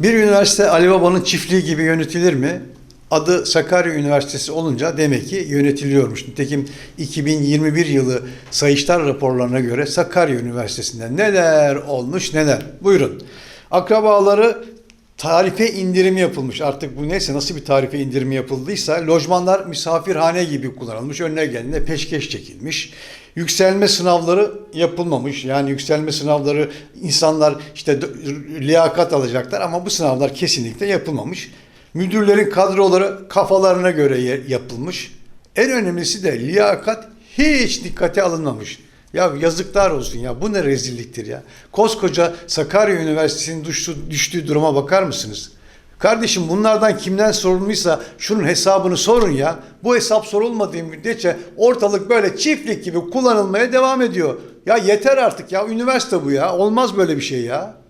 Bir üniversite Ali Baba'nın çiftliği gibi yönetilir mi? Adı Sakarya Üniversitesi olunca demek ki yönetiliyormuş. Nitekim 2021 yılı Sayıştay raporlarına göre Sakarya Üniversitesi'nde neler olmuş neler. Buyurun. Akrabaları tarife indirimi yapılmış. Artık bu neyse nasıl bir tarife indirimi yapıldıysa lojmanlar misafirhane gibi kullanılmış. Önüne geldiğinde peşkeş çekilmiş. Yükselme sınavları yapılmamış. Yani yükselme sınavları insanlar işte liyakat alacaklar ama bu sınavlar kesinlikle yapılmamış. Müdürlerin kadroları kafalarına göre yapılmış. En önemlisi de liyakat hiç dikkate alınmamış. Ya yazıklar olsun ya bu ne rezilliktir ya. Koskoca Sakarya Üniversitesi'nin düştüğü, düştüğü duruma bakar mısınız? Kardeşim bunlardan kimden sorumluysa şunun hesabını sorun ya. Bu hesap sorulmadığı müddetçe ortalık böyle çiftlik gibi kullanılmaya devam ediyor. Ya yeter artık ya üniversite bu ya. Olmaz böyle bir şey ya.